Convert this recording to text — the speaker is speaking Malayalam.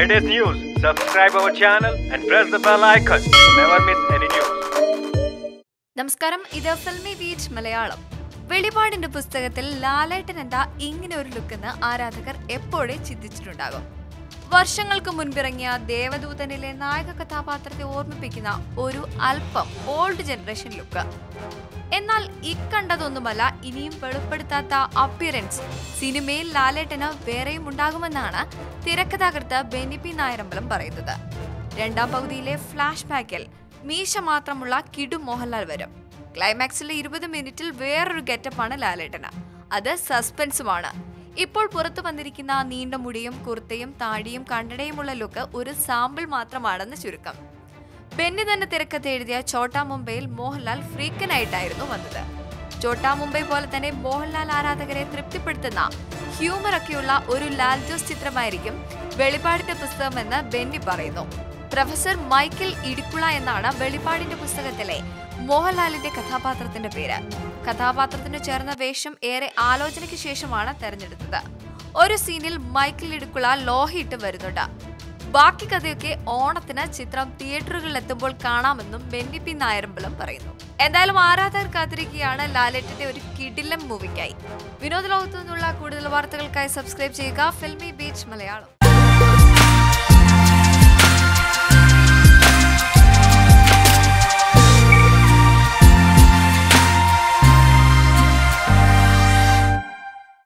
latest news, subscribe our channel and press the bell icon. To never miss any news. നമസ്കാരം. ഇത് ഫിൽമി ബീച്ച് മലയാളം. വെളിപാടിന്റെ പുസ്തകത്തിൽ ലാലേട്ടൻ എന്താ ഇങ്ങനെ ഒരു ലുക്കെന്ന് ആരാധകർ എപ്പോഴേ ചിന്തിച്ചിട്ടുണ്ടാകും? വർഷങ്ങൾക്ക് മുൻപിറങ്ങിയ ദേവദൂതനിലെ നായക കഥാപാത്രത്തെ ഓർമ്മിപ്പിക്കുന്ന ഒരു അല്പം ഓൾഡ് ജനറേഷൻ ലുക്ക്. എന്നാൽ ഇക്കണ്ടതൊന്നുമല്ല ഇനിയും വെളിപ്പെടുത്താത്ത അപ്പിയറൻസ്. സിനിമയിൽ ലാലേട്ടന് വേറെയും ഉണ്ടാകുമെന്നാണ് തിരക്കഥാകൃത്ത് ബെന്നി പി നായരമ്പലം പറയുന്നത്. രണ്ടാം പകുതിയിലെ ഫ്ലാഷ് ബാക്കിൽ മീശ മാത്രമുള്ള കിടു മോഹൻലാൽ വരും. ക്ലൈമാക്സിലെ ഇരുപത് മിനിറ്റിൽ വേറൊരു ഗെറ്റപ്പാണ് ലാലേട്ടന്. അത് സസ്പെൻസുമാണ്. ഇപ്പോൾ പുറത്തു വന്നിരിക്കുന്ന നീണ്ട മുടിയും കുർത്തയും താടിയും കണ്ണടയുമുള്ള ലുക്ക് ഒരു സാമ്പിൾ മാത്രമാണെന്ന് ചുരുക്കം. ബെന്നി തന്നെ തിരക്കത്ത് എഴുതിയ ചോട്ടാ മുംബൈയിൽ മോഹൻലാൽ ഫ്രീക്കനായിട്ടായിരുന്നു വന്നത്. ചോട്ടാ മുംബൈ പോലെ തന്നെ മോഹൻലാൽ ആരാധകരെ തൃപ്തിപ്പെടുത്തുന്ന ഹ്യൂമർ ഒക്കെയുള്ള ഒരു ലാൽ ജോസ് ചിത്രമായിരിക്കും വെളിപാടിന്റെ പുസ്തകമെന്ന് ബെന്നി പറയുന്നു. പ്രൊഫസർ മൈക്കിൾ ഇടിക്കുള എന്നാണ് വെളിപാടിന്റെ പുസ്തകത്തിലെ മോഹൻലാലിന്റെ കഥാപാത്രത്തിന്റെ പേര്. കഥാപാത്രത്തിന് ചേർന്ന വേഷം ഏറെ ആലോചനയ്ക്ക് ശേഷമാണ് തെരഞ്ഞെടുത്തത്. ഒരു സീനിൽ മൈക്കിൾ ഇടുക്കുള ലോഹിയിട്ട് വരുന്നുണ്ട്. ബാക്കി കഥയൊക്കെ ഓണത്തിന് ചിത്രം തിയേറ്ററുകളിൽ എത്തുമ്പോൾ കാണാമെന്നും ബെന്നി പി നായരമ്പലം പറയുന്നു. എന്തായാലും ആരാധകർ കാത്തിരിക്കുകയാണ്. ലാലേട്ടിന്റെ ഒരു കിടിലം മൂവിക്കായി. വിനോദ ലോകത്തു നിന്നുള്ള കൂടുതൽ വാർത്തകൾക്കായി സബ്സ്ക്രൈബ് ചെയ്യുക. Filmibeat Malayalam.